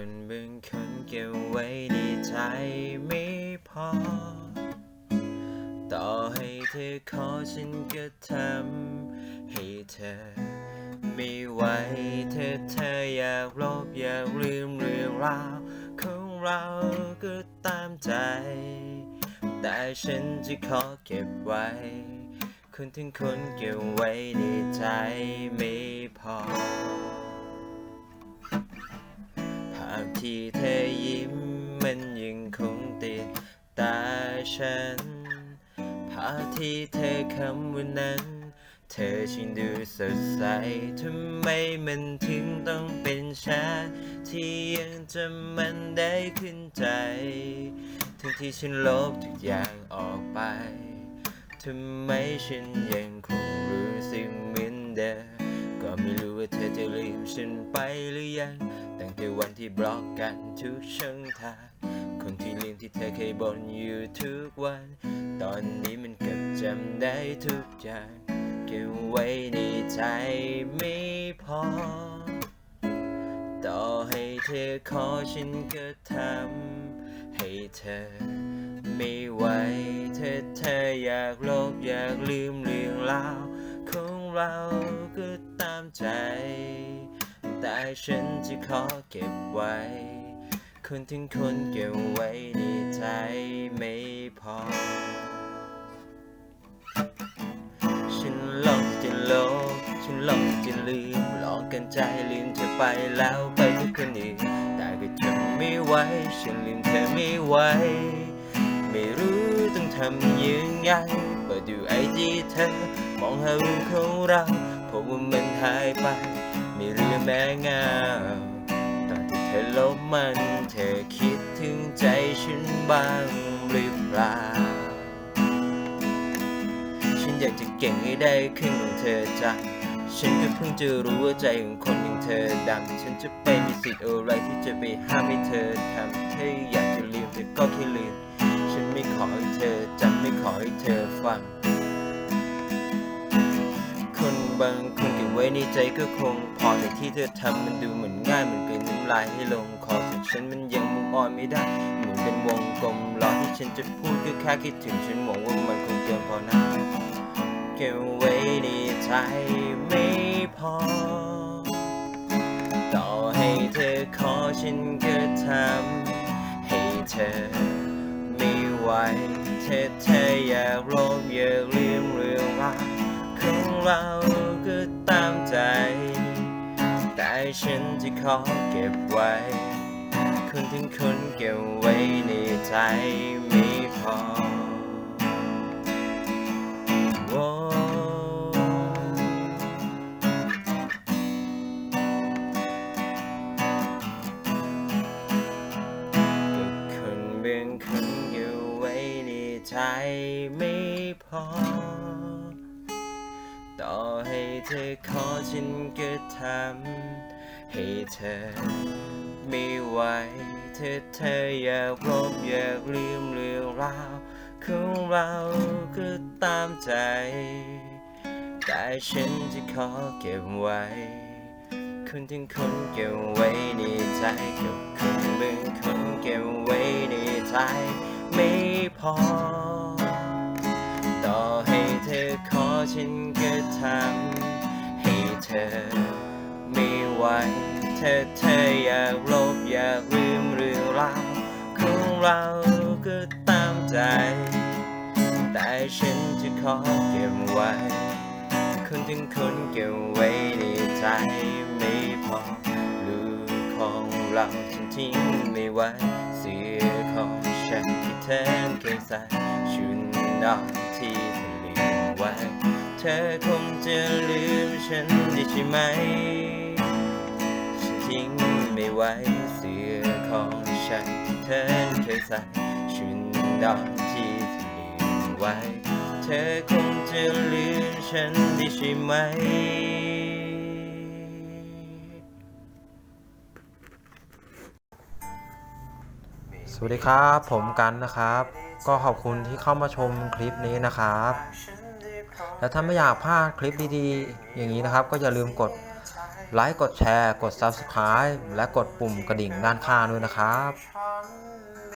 คนบางคนเก็บไว้ในใจไม่พอ ต่อให้เธอขอฉันก็ทำให้เธอ ไม่ไหวเธอเธออยากลบอยากลืมเรื่องราวของเราก็ตามใจ แต่ฉันจะขอเก็บไว้ คนถึงคนเก็บไว้ในใจไม่พอ ที่เธอยิ้มมันยังคงติดตาฉันภาพที่เธอคำวันนั้น เธอชิงดูสดใสทำไมมันถึงต้องเป็นฉันที่ยังจำมันได้ขึ้นใจ ทั้งที่ฉันลบทุกอย่างออกไปทำไมฉันยังคงรู้สึกเหมือนเดิมก็ไม่รู้ว่าเธอจะลืมฉันไปหรือยัง ตั้งแต่วันที่บล็อกกันทุกช่องทางคนที่ลืมที่เธอเคยบ่นอยู่ทุกวัน ตอนนี้มันเก็บจำได้ทุกอย่างเก็บไว้ในใจไม่พอ ต่อให้เธอขอฉันก็ทำให้เธอไม่ไหวเธอเธออยากลบอยากลืมเรื่องราวของเราก็ตามใจ ฉันจะขอเก็บไว้ คนถึงคนเก็บไว้ในใจไม่พอ ฉันหลอกจะลบฉันหลอกจะลืม หลอกกันใจลืมเธอไปแล้วไปกับคนอื่นแต่ก็ทำไม่ไหวฉันลืมเธอไม่ไหวไม่รู้ต้องทำยังไงเปิดดูไอจีเธอ มองหารูปของเราพบว่ามันหายไป ม่เหลือแม้งาตอนที่เธอลบมัน เธอคิดถึงใจฉันบ้างหรือเปล่า ฉันอยากจะเก่งให้ได้ครึ่งของเธอจังฉันก็เพิ่งจะรู้ว่าใจของคนอย่างเธอดำฉันจะไปมีสิทธิ์อะไรที่จะไปห้ามให้เธอทำถ้าอยากจะลืมเธอก็แค่ลืม ฉันไม่ขอให้เธอจำไม่ขอให้เธอฟัง บางคนเก็บไว้ในใจก็คง พอแต่ที่เธอทำมันดูเหมือนง่ายเหมือนเป็นน้ำลายให้ลงคอแต่ฉันมันยังมุกออนไม่ได้ เหมือนเป็นวงกลมรอที่ฉันจะพูดก็แค่คิดถึงฉันหวังว่ามันคงเกินพอนะเก็บไว้ในใจไม่พอ ต่อให้เธอขอฉันก็ทำให้เธอไม่ไหวเธอเธออยากลบอยากลืมเรื่องราว ของเราก็ตามใจ แต่ฉันจะขอเก็บไว้ คนถึงคนเก็บไว้ในใจไม่พอโอ้ก็คนเบ่งคนอยู่ไว้ในใจไม่พอ ต่อให้เธอขอฉันก็ทำให้เธอไม่ไหวเธอเธออยากลบอยากลืมเรื่องราวของเราก็ตามใจ แต่ฉันจะขอเก็บไว้คนถึงคนเก็บไว้ในใจกับคนบางคนเก็บไว้ในใจไม่พอ ฉันก็ทำให้เธอไม่ไหวเธอเธออยากลบอยากลืมเรื่องราวของเราก็ตามใจ แต่ฉันจะขอเก็บไว้คนถึงคนเก็บไว้ในใจไม่พอลูกของเราฉันทิ้งไม่ไหวเสื้อของฉันที่เธอเคยใส่ชุดนอนที่ เธอลืมไว้เธอคงจะลืมฉันได้ใช่ไหมฉันทิ้งไม่ไหวเสื้อของฉันที่เธอเคยใส่ชุดนอนที่เธอลืมไว้ เธอคงจะลืมฉันได้ใช่ไหมสวัสดีครับ ผมกันนะครับ ก็ขอบคุณที่เข้ามาชมคลิปนี้นะครับ แล้วถ้าไม่อยากพลาดคลิปดีๆ อย่างนี้นะครับ ก็อย่าลืมกดไลค์กดแชร์ กด Subscribe และกดปุ่มกระดิ่งด้านข้างด้วยนะครับ